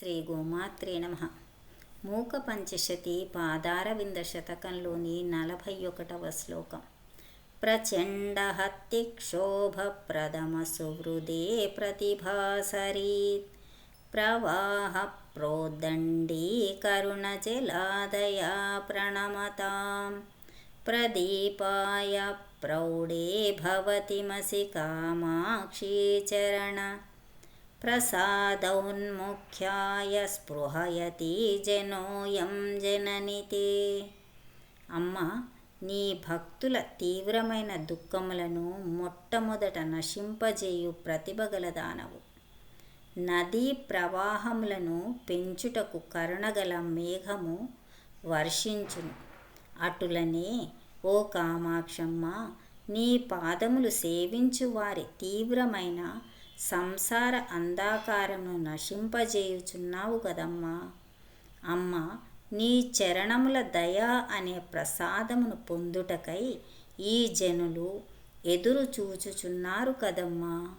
శ్రీ గోమాత్రే నమ మూక పంచశతి పాదారవింద శతకంలోని నలభై ఒకటవ శ్లోకం ప్రచండ హత్తిక్షోభప్రదమ సుహృదే ప్రతిభాసరీత్ ప్రవాహ ప్రోదండీ కరుణజలాదయా ప్రణమతాం ప్రదీపాయ ప్రౌఢే భవతిమసి కామాక్షీ చరణ ప్రసాదౌన్ముఖ్యాయ స్పృహయతి జనోయం జననితే అమ్మ నీ భక్తుల తీవ్రమైన దుఃఖములను మొట్టమొదట నశింపజేయు ప్రతిభ దానవు. నదీ ప్రవాహములను పెంచుటకు కరుణగల మేఘము వర్షించును. అటులనే ఓ కామాక్షమ్మ నీ పాదములు సేవించు వారి తీవ్రమైన సంసార అంధాకారమును నశింపజేయుచున్నావు కదమ్మా. అమ్మ నీ చరణముల దయ అనే ప్రసాదమును పొందుటకై ఈ జనులు ఎదురు చూచుచున్నారు కదమ్మా.